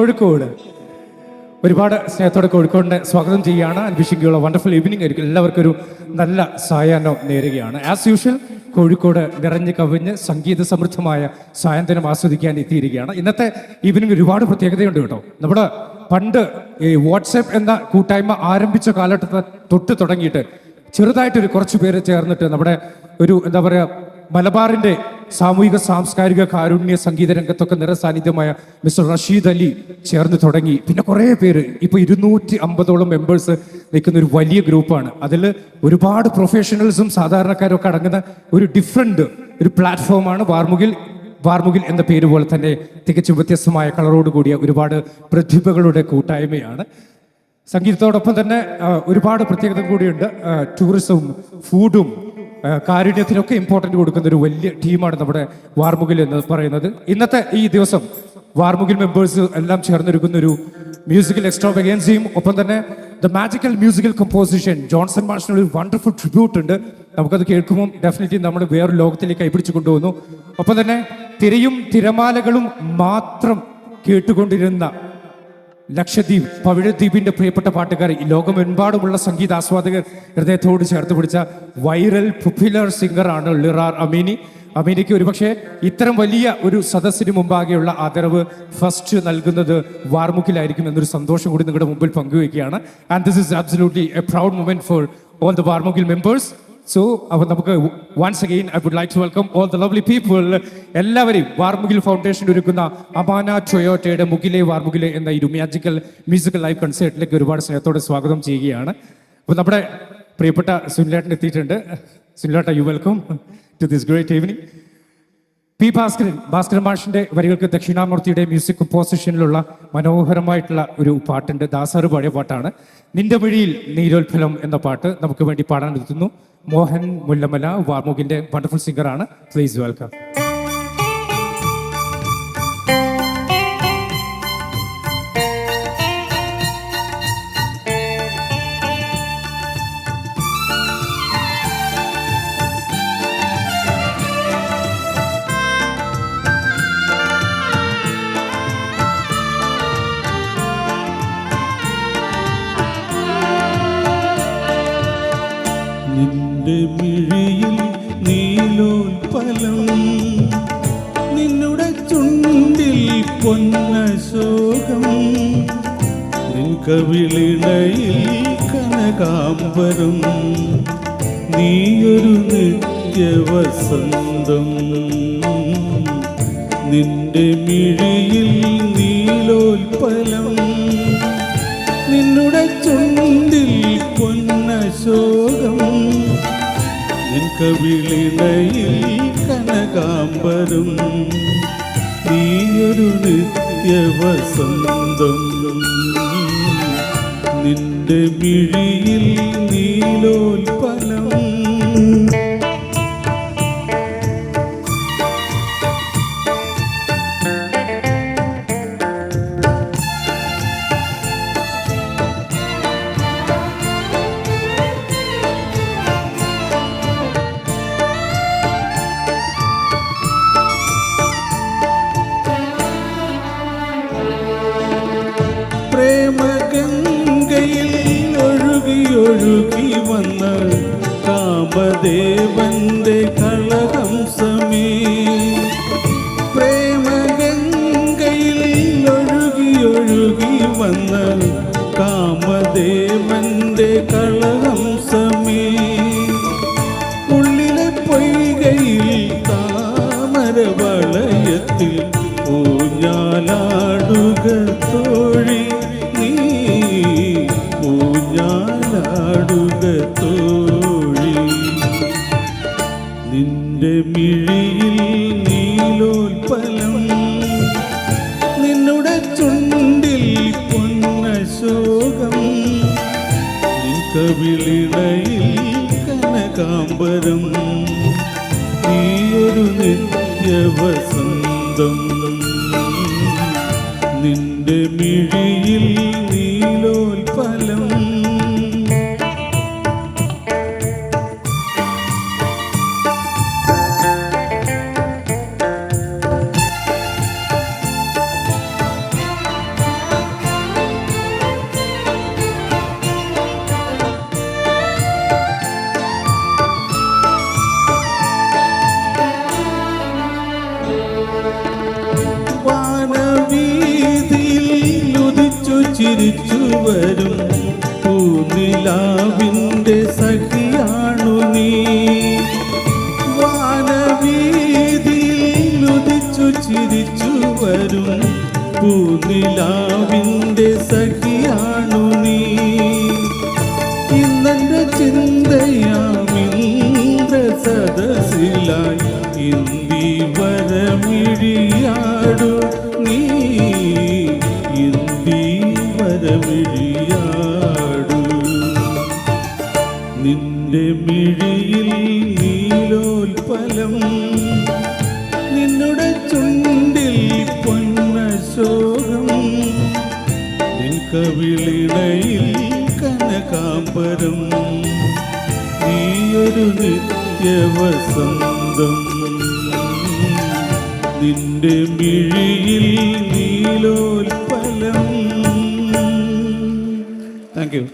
കോഴിക്കോട്. ഒരുപാട് സ്നേഹത്തോടെ കോഴിക്കോടിനെ സ്വാഗതം ചെയ്യുകയാണ്. ആൻഡ് വണ്ടർഫുൾ ഈവനിങ് ആയിരിക്കും. എല്ലാവർക്കും ഒരു നല്ല സായാഹ്നം നേരുകയാണ്. ആസ് യൂഷ്വൽ കോഴിക്കോട് നിറഞ്ഞു കവിഞ്ഞ് സംഗീത സമൃദ്ധമായ സായന്തനം ആസ്വദിക്കാൻ എത്തിയിരിക്കുകയാണ്. ഇന്നത്തെ ഈവനിങ് ഒരുപാട് പ്രത്യേകതയുണ്ട് കേട്ടോ. നമ്മുടെ പണ്ട് ഈ വാട്സാപ്പ് എന്ന കൂട്ടായ്മ ആരംഭിച്ച കാലഘട്ടത്തിൽ തൊട്ട് തുടങ്ങിയിട്ട് ചെറുതായിട്ടൊരു കുറച്ച് പേര് ചേർന്നിട്ട് നമ്മുടെ ഒരു എന്താ പറയുക മലബാറിന്റെ സാമൂഹിക സാംസ്കാരിക കാരുണ്യ സംഗീത രംഗത്തൊക്കെ നിറസാന്നിധ്യമായ മിസ്റ്റർ റഷീദ് അലി ചേർന്ന് തുടങ്ങി. പിന്നെ കുറേ പേര്. ഇപ്പൊ ഇരുന്നൂറ്റി അമ്പതോളം മെമ്പേഴ്സ് നിൽക്കുന്ന ഒരു വലിയ ഗ്രൂപ്പാണ്. അതിൽ ഒരുപാട് പ്രൊഫഷണൽസും സാധാരണക്കാരും ഒക്കെ അടങ്ങുന്ന ഒരു ഡിഫറെന്റ് ഒരു പ്ലാറ്റ്ഫോമാണ് വാർമുകിൽ. വാർമുകിൽ എന്ന പേര് പോലെ തന്നെ തികച്ചും വ്യത്യസ്തമായ കളറോട് കൂടിയ ഒരുപാട് പ്രതിഭകളുടെ കൂട്ടായ്മയാണ്. സംഗീതത്തോടൊപ്പം തന്നെ ഒരുപാട് പ്രത്യേകത കൂടിയുണ്ട്. ടൂറിസവും ഫുഡും കാരുണ്യത്തിനൊക്കെ ഇമ്പോർട്ടന്റ് കൊടുക്കുന്ന ഒരു വലിയ ടീമാണ് നമ്മുടെ വാർമുകിൽ എന്ന് പറയുന്നത്. ഇന്നത്തെ ഈ ദിവസം വാർമുകിൽ മെമ്പേഴ്സ് എല്ലാം ചേർന്നൊരുക്കുന്ന ഒരു മ്യൂസിക്കൽ എക്സ്ട്രാവഗൻസിയും ഒപ്പം തന്നെ the magical musical composition Johnson മാഷിന് ഒരു വണ്ടർഫുൾ ട്രിബ്യൂട്ട് ഉണ്ട്. നമുക്കത് കേൾക്കുമ്പോൾ ഡെഫിനറ്റ്ലി നമ്മൾ വേറൊരു ലോകത്തിലേക്ക് കൈപിടിച്ചു കൊണ്ടുപോകുന്നു. ഒപ്പം തന്നെ തിരയും തിരമാലകളും മാത്രം കേട്ടുകൊണ്ടിരുന്ന ലക്ഷദ്വീപ് പവിഴദ്വീപിന്റെ പ്രിയപ്പെട്ട പാട്ടുകാർ ഈ ലോകമെമ്പാടുമുള്ള സംഗീത ആസ്വാദകർ ഹൃദയത്തോട് ചേർത്ത് പിടിച്ച വൈറൽ പോപ്പുലർ സിംഗറാണ് ലിറാർ അമീനി. അമീനിക്ക് ഒരുപക്ഷെ ഇത്തരം വലിയ ഒരു സദസ്സിന് മുമ്പാകെയുള്ള ആദരവ് ഫസ്റ്റ് നൽകുന്നത് വാർമുക്കിലായിരിക്കും എന്നൊരു സന്തോഷം കൂടി നിങ്ങളുടെ മുമ്പിൽ പങ്കുവയ്ക്കുകയാണ്. And this is absolutely a proud moment for all the Varmukil members so അപ്പോൾ നമുക്ക് once again I would like to welcome all the lovely people എല്ലാവരെയും വാർമുകിൽ ഫൗണ്ടേഷൻ ഒരുക്കുന്ന അമാന ടൊയോട്ടയുടെ മുകിലെ വാർമുകിലെ എന്ന ഈ മ്യാജിക്കൽ മ്യൂസിക്കൽ ലൈവ് കൺസേർട്ടിലേക്ക് ഒരുപാട് സ്നേഹത്തോടെ സ്വാഗതം ചെയ്യുകയാണ്. അപ്പോൾ നമ്മുടെ പ്രിയപ്പെട്ട സുനിലേട്ടൻ എത്തിയിട്ടുണ്ട്. സുനിലേട്ട you welcome to this great evening P Bhaskaran Bhaskaran മാഷിന്റെ വരികൾക്ക് ദക്ഷിണാമൂർത്തിയുടെ മ്യൂസിക് കമ്പോസിഷനിലുള്ള മനോഹരമായിട്ടുള്ള ഒരു പാട്ടുണ്ട്. ദാസാറ് പാടിയ പാട്ടാണ്. നിന്റെ വഴിയിൽ നീരോത്ഫലം എന്ന പാട്ട് നമുക്ക് വേണ്ടി പാടാൻ എത്തുന്നു മോഹൻ മുല്ലമല വാർമുകിന്റെ വണ്ടർഫുൾ സിംഗറാണ് പ്ലീസ് വെൽക്കം നിൻ കവിളിണയിൽ കനകാംബരം നീയൊരു നിത്യവസന്തം. നിന്റെ മിഴിയിൽ നീലോൽപ്പലം നിന്നുടെ ചുണ്ടിൽ പൊന്നശോകം. നിൻ കവിളിണയിൽ കനകാംബരം നീയൊരു നിത്യവസന്തം. നിന്റെ മിഴിയിൽ നീലോൽപ്പലം പ്രേമഗംഗയിൽ ഒഴുകി വന്ന കാമദേവന്റെ കളഹംസമേ പ്രേമഗംഗയിൽ ഒഴുകി ഒഴുകി വന്ന കാമദേവന്റെ നിൻ കവിളിണയിൽ കനകാംബരം. നീയൊരു നിത്യവസന്തം. നിന്റെ മിഴിയിൽ വരും. പൂനിലാവിന്റെ സഖിയാണു നീ. വാനവീതിയിലുദിച്ചു ചിരിച്ചു വരും. പൂനിലാവിന്റെ സഖിയാണു നീ. ഇന്നെന്റെ ചിന്തയാമിന്ദ്ര സദസ്സിലായി ഇന്ന് കവിളിണയിൽ കനകാംബരം. നീയൊരു നിത്യവസന്തം. നിന്റെ മിഴിയിൽ നീലോൽപ്പലം. Thank you